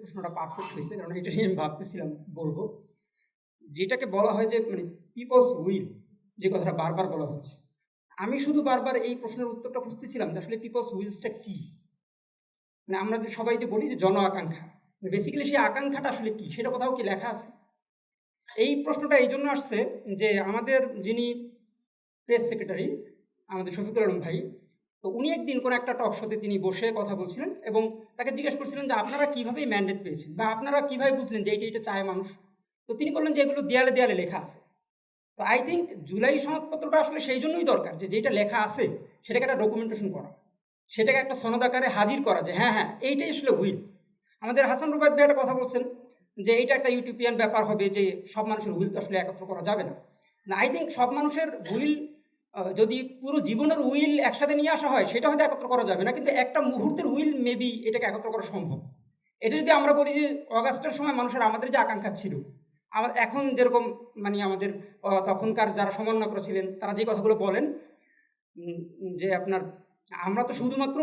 প্রশ্নটা পারফেক্ট হয়েছে, কারণ এটা নিয়ে আমি ভাবতেছিলাম বলব। যেটাকে বলা হয় যে মানে পিপলস উইল যে কথাটা বারবার বলা হচ্ছে। আমি শুধু বারবার এই প্রশ্নের উত্তরটা খুঁজতেছিলাম যে আসলে পিপলস উইলসটা কী? মানে আমরা যে সবাই যে বলি যে জন আকাঙ্ক্ষা বেসিক্যালি সেই আকাঙ্ক্ষাটা আসলে কী? সেটা কোথাও কি লেখা আছে? এই প্রশ্নটা এই জন্য আসছে যে আমাদের যিনি প্রেস সেক্রেটারি আমাদের শফিকুল আলম ভাই তো উনি একদিন কোনো একটা টক শোতে তিনি বসে কথা বলছিলেন এবং তাকে জিজ্ঞেস করছিলেন যে, আপনারা কীভাবে ম্যান্ডেট পেয়েছেন? বা আপনারা কীভাবে বুঝলেন যে এইটা এটা চায় মানুষ? তো তিনি বললেন যে, এগুলো দেয়ালে দেয়ালে লেখা আছে। তো আই থিঙ্ক জুলাই সনদপত্রটা আসলে সেই জন্যই দরকার যে যেটা লেখা আছে, সেটাকে একটা ডকুমেন্টেশন করা। সেটাকে একটা সনদ আকারে হাজির করা যে হ্যাঁ হ্যাঁ এইটাই আসলে হুইল। আমাদের হাসান ভাই একটা কথা বলছেন যে, এইটা একটা ইউটিউপিয়ান ব্যাপার হবে যে, সব মানুষের হুইল তো আসলে একত্র করা যাবে না। আই থিঙ্ক সব মানুষের হুইল যদি পুরো জীবনের উইল একসাথে নিয়ে আসা হয়, সেটা হয়তো একত্র করা যাবে না, কিন্তু একটা মুহূর্তের উইল মেবি এটাকে একত্র করা সম্ভব। এটা যদি আমরা বলি যে অগাস্টের সময় মানুষের আমাদের যে আকাঙ্ক্ষা ছিল, আমার এখন যেরকম মানে আমাদের তখনকার যারা সমন্বয়ক ছিলেন, তারা যে কথাগুলো বলেন যে আপনার আমরা তো শুধুমাত্র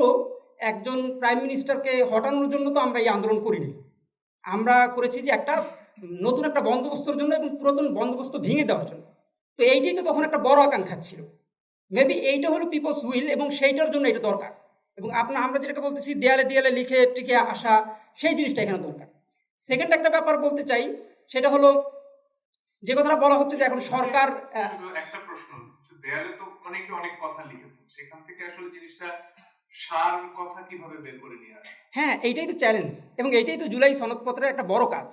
একজন প্রাইম মিনিস্টারকে হটানোর জন্য তো আমরা এই আন্দোলন করিনি। আমরা করেছি যে একটা নতুন একটা বন্দোবস্তর জন্য এবং পুরাতন বন্দোবস্ত ভেঙে দেওয়ার জন্য। তো এইটাই তো তখন একটা বড় আকাঙ্ক্ষা ছিল। মেবি এইটা হলো পিপলস উইল এবং সেইটার জন্য এটা দরকার। এবং আপনার আমরা যেটাকে বলতেছি দেয়ালে দেয়ালে লিখে টিকে আসা সেই জিনিসটা এখানে দরকার। সেকেন্ড একটা ব্যাপার বলতে চাই সেটা হলো যে কথাটা বলা হচ্ছে যে এখন সরকার একটা প্রশ্ন দেয়ালে তো অনেকে অনেক কথা সেখান থেকে আসলে জিনিসটা সার কথা কীভাবে বের করে নিয়ে আসে? হ্যাঁ এইটাই তো চ্যালেঞ্জ এবং এইটাই তো জুলাই সনদপত্রের একটা বড় কাজ।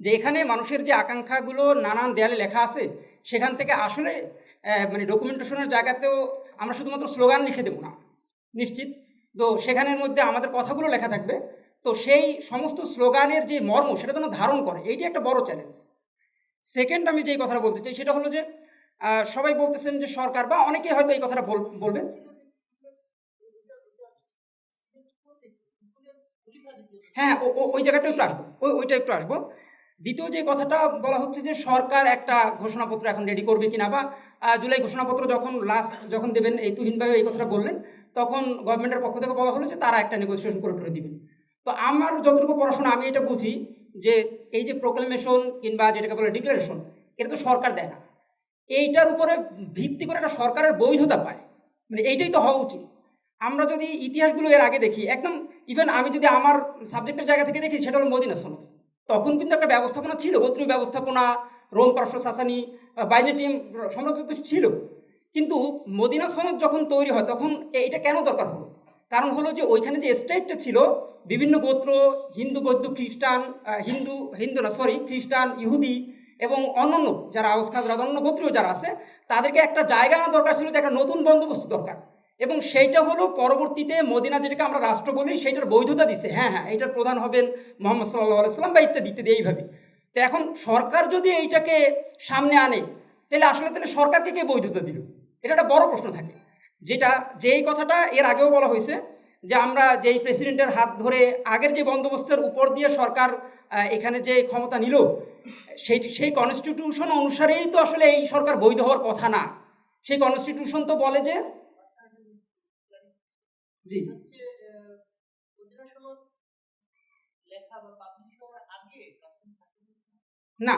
যে এখানে মানুষের যে আকাঙ্ক্ষাগুলো নানান দেয়ালে লেখা আছে সেখান থেকে আসলে মানে ডকুমেন্টেশনের জায়গাতেও আমরা শুধুমাত্র স্লোগান লিখে দেবো না। নিশ্চিত? তো সেখানের মধ্যে আমাদের কথাগুলো লেখা থাকবে। তো সেই সমস্ত স্লোগানের যে মর্ম, সেটা যেন ধারণ করে, এইটি একটা বড় চ্যালেঞ্জ সেকেন্ড আমি যেই কথাটা বলতে চাই, সেটা হলো যে সবাই বলতেছেন যে সরকার, বা অনেকে হয়তো এই কথাটা বল- বলবেন। হ্যাঁ ওই জায়গাটা একটু আসব। ওই ওইটা একটু আসব। দ্বিতীয় যে কথাটা বলা হচ্ছে যে সরকার একটা ঘোষণাপত্র এখন রেডি করবে কিনা বা জুলাই ঘোষণাপত্র যখন লাস্ট যখন দেবেন, এই তুহিন ভাই এই কথাটা বললেন, তখন গভর্নমেন্টের পক্ষ থেকে বলা হলো যে তারা একটা নেগোসিয়েশন করে করে দিবেন। তো আমার যতটুকু পড়াশোনা, আমি এটা বুঝি যে এই যে প্রোক্লেমেশন কিংবা যেটাকে বলে ডিক্লারেশন এটা তো সরকার দেয় না। এইটার উপরে ভিত্তি করে একটা সরকারের বৈধতা পায়। মানে এইটাই তো হওয়া উচিত। আমরা যদি ইতিহাসগুলো এর আগে দেখি, একদম ইভেন আমি যদি আমার সাবজেক্টের জায়গা থেকে দেখি, সেটা হলো মদিনা সনদ। তখন কিন্তু একটা ব্যবস্থাপনা ছিল, গোত্রীয় ব্যবস্থাপনা, রোম পার্শ্ব সাসানি বাইজেন্টিয়াম সাম্রাজ্য তো ছিল। কিন্তু মদিনা সনদ যখন তৈরি হয়, তখন এইটা কেন দরকার হলো? কারণ হলো যে ওইখানে যে স্টেটটা ছিল, বিভিন্ন গোত্র, হিন্দু, বৌদ্ধ, খ্রিস্টান হিন্দু হিন্দু না সরি খ্রিস্টান, ইহুদি এবং অন্যান্য যারা আউস খাজরাজ অন্য গোত্রীয় যারা আছে, তাদেরকে একটা জায়গা দরকার ছিল যে একটা নতুন বন্দোবস্ত দরকার। এবং সেইটা হলো পরবর্তীতে মদিনা যেটাকে আমরা রাষ্ট্র বলি, সেইটার বৈধতা দিছে। হ্যাঁ হ্যাঁ এইটার প্রধান হবেন মোহাম্মদ সাল্লাহ আলাইসাল্লাম বা ইত্যাদি ইত্যাদি এইভাবে। তো এখন সরকার যদি এইটাকে সামনে আনে, তাহলে আসলে তাহলে সরকারকে কে বৈধতা দিল? এটা একটা বড় প্রশ্ন থাকে। যেটা, যেই কথাটা এর আগেও বলা হয়েছে, যে আমরা যেই প্রেসিডেন্টের হাত ধরে আগের যে বন্দোবস্তের উপর দিয়ে সরকার এখানে যে ক্ষমতা নিল, সেই সেই কনস্টিটিউশন অনুসারেই তো আসলে এই সরকার বৈধ হওয়ার কথা না। সেই কনস্টিটিউশন তো বলে যে জি। হচ্ছে আহ, মদিনা সনদ লেখা বা পাবলিশ হওয়ার আগে কাসেম সাকিব ইসলাম না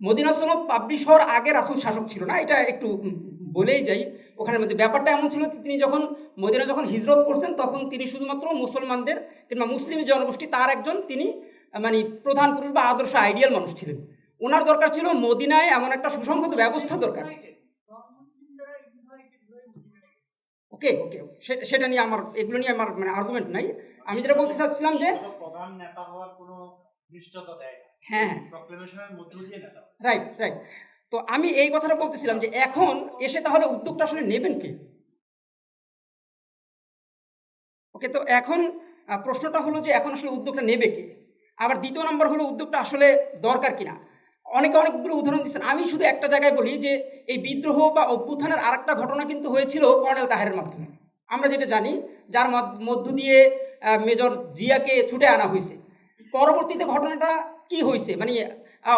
মদিনা সনদ পাবলিশ হওয়ার আগে রাসুল শাসক ছিল না এটা একটু বলেই যাই। ওখানের মধ্যে ব্যাপারটা এমন ছিল তিনি যখন মদিনা যখন হিজরত করছেন তখন তিনি শুধুমাত্র মুসলমানদের কিংবা মুসলিম জনগোষ্ঠী তার একজন তিনি মানে প্রধান পুরুষ বা আদর্শ আইডিয়াল মানুষ ছিলেন। ওনার দরকার ছিল মদিনায় এমন একটা সুসংহত ব্যবস্থা দরকার মুসলিম যারা ইনভাইটেড হয়ে মদিনায় গেছে ওকে ওকে সেটা নিয়ে আমার এগুলো নিয়ে আমার মানে আর্গুমেন্ট নাই। আমি যেটা বলতে চাচ্ছিলাম যে প্রধান নেতা হওয়ার কোনো নিশ্চয়তা দেয় হ্যাঁ হ্যাঁ। প্রক্লেমেশনের মধ্য দিয়ে নেতা রাইট রাইট তো আমি এই কথাটা বলতেছিলাম যে এখন এসে তাহলে উদ্যোগটা আসলে নেবেন কে? ওকে তো এখন প্রশ্নটা হলো যে এখন আসলে উদ্যোগটা নেবে কে? আবার দ্বিতীয় নম্বর হলো উদ্যোগটা আসলে দরকার কিনা? অনেকে অনেকগুলো উদাহরণ দিচ্ছেন। আমি শুধু একটা জায়গায় বলি যে, এই বিদ্রোহ বা অভ্যুত্থানের আরেকটা ঘটনা কিন্তু হয়েছিল কর্নেল তাহেরের মাধ্যমে। আমরা যেটা জানি, যার মধ্য দিয়ে মেজর জিয়াকে ছুটে আনা হয়েছে। পরবর্তীতে ঘটনাটা কি হয়েছে? মানে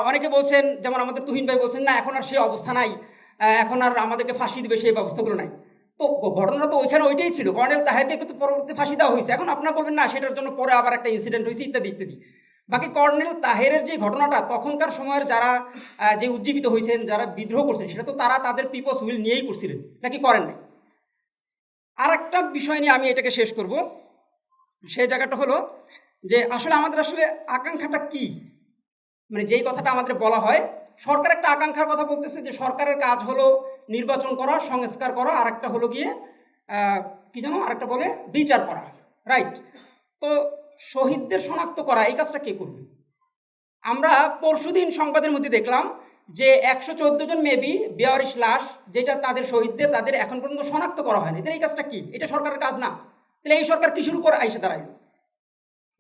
অনেকে বলছেন, যেমন আমাদের তুহিন ভাই বলছেন, না, এখন আর সে অবস্থা নাই। এখন আর আমাদেরকে ফাঁসি দিবে, সেই ব্যবস্থাগুলো নাই। তো ঘটনা তো ওইখানে ওইটাই ছিল। কর্নেল তাহেরকে কিন্তু পরবর্তীতে ফাঁসি দেওয়া হয়েছে। এখন আপনারা বলবেন, না, সেটার জন্য পরে আবার একটা ইনসিডেন্ট হয়েছে, ইত্যাদি ইত্যাদি। বাকি কর্নেল তাহেরের যে ঘটনাটা তখনকার সময়ের যারা যে উজ্জীবিত হয়েছেন, যারা বিদ্রোহ করছেন, সেটা তো তারা তাদের পিপলস উইল নিয়েই করছিলেন, নাকি করেন নাই? আর একটা বিষয় নিয়ে আমি এটাকে শেষ করব। সেই জায়গাটা হলো যে আসলে আমাদের আসলে আকাঙ্ক্ষাটা কি? মানে যেই কথাটা আমাদের বলা হয়, সরকার একটা আকাঙ্ক্ষার কথা বলতেছে যে সরকারের কাজ হলো নির্বাচন করা, সংস্কার করা আর একটা হলো গিয়ে কি জানো আরেকটা বলে, বিচার করা, রাইট? তো শহীদদের শনাক্ত করা, এই কাজটা কে করবে? আমরা পরশুদিন সংবাদের মধ্যে দেখলাম যে একশো চোদ্দ জন মেবি বেয়ারিশ লাশ যেটা তাদের শহীদদের তাদের এখন পর্যন্ত শনাক্ত করা হয়নি। তাহলে এই কাজটা কি? এটা সরকারের কাজ না। তাহলে এই সরকার কিসের উপর আইসে দাঁড়াইল?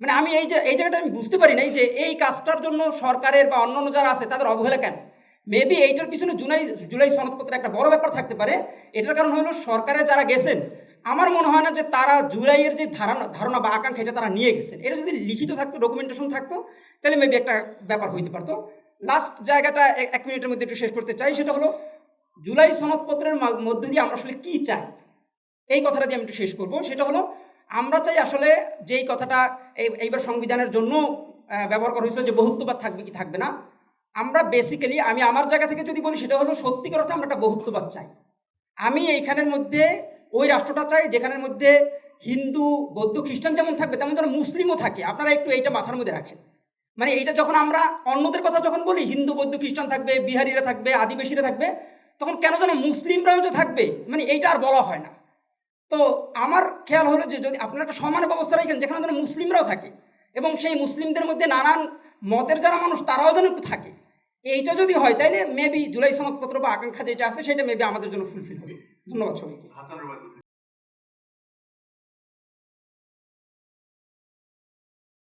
মানে আমি এই যে, এই জায়গাটা আমি বুঝতে পারি নাই যে এই কাজটার জন্য সরকারের বা অন্যান্য যারা আছে তাদের অবহেলা কেন? মেবি এইটার পিছনে জুলাই জুলাই সনদপত্রের একটা বড় ব্যাপার থাকতে পারে। এটার কারণ হলো সরকারের যারা গেছেন আমার মনে হয় না যে তারা জুলাইয়ের যে ধারণা ধারণা বা আকাঙ্ক্ষা এটা তারা নিয়ে গেছেন। এটা যদি লিখিত থাকতো ডকুমেন্টেশন থাকতো, তাহলে মেবি একটা ব্যাপার হইতে পারতো। লাস্ট জায়গাটা এক- মিনিটের মধ্যে একটু শেষ করতে চাই, সেটা হলো জুলাই সনদপত্রের মধ্য দিয়ে আমরা আসলে কী চাই? এই কথাটা দিয়ে আমি একটু শেষ করব। সেটা হলো, আমরা চাই আসলে যেই কথাটা এই, এইবার সংবিধানের জন্য ব্যবহার করা হয়েছিল যে বহুত্ববাদ থাকবে কি থাকবে না, আমরা বেসিক্যালি আমি আমার জায়গা থেকে যদি বলি, সেটা হলো সত্যিকার অর্থে আমরা একটা বহুত্ববাদ চাই। আমি এইখানের মধ্যে ওই রাষ্ট্রটা চাই যেখানের মধ্যে হিন্দু, বৌদ্ধ, খ্রিস্টান যেমন থাকবে, তেমন যেন মুসলিমও থাকে। আপনারা একটু এইটা মাথার মধ্যে রাখেন। মানে এইটা যখন আমরা অন্যদের কথা যখন বলি, হিন্দু, বৌদ্ধ, খ্রিস্টান থাকবে, বিহারিরা থাকবে, আদিবাসীরা থাকবে, তখন কেন যেন মুসলিমরাও যে থাকবে? মানে এইটা আর বলা হয় না। তো আমার খেয়াল হলো যে যদি আপনারা একটা সমান ব্যবস্থা রাখেন, যেখানে যেন মুসলিমরাও থাকে এবং সেই মুসলিমদের মধ্যে নানান মতের যারা মানুষ, তারাও যেন একটু থাকে। এইটা যদি হয়, তাইলে মেবি জুলাই সনদপত্র বা আকাঙ্ক্ষা যেটা আছে, সেটা মেবি আমাদের জন্য ফুলফিল হবে। 탐로 맞춰보기. 가사를 봐도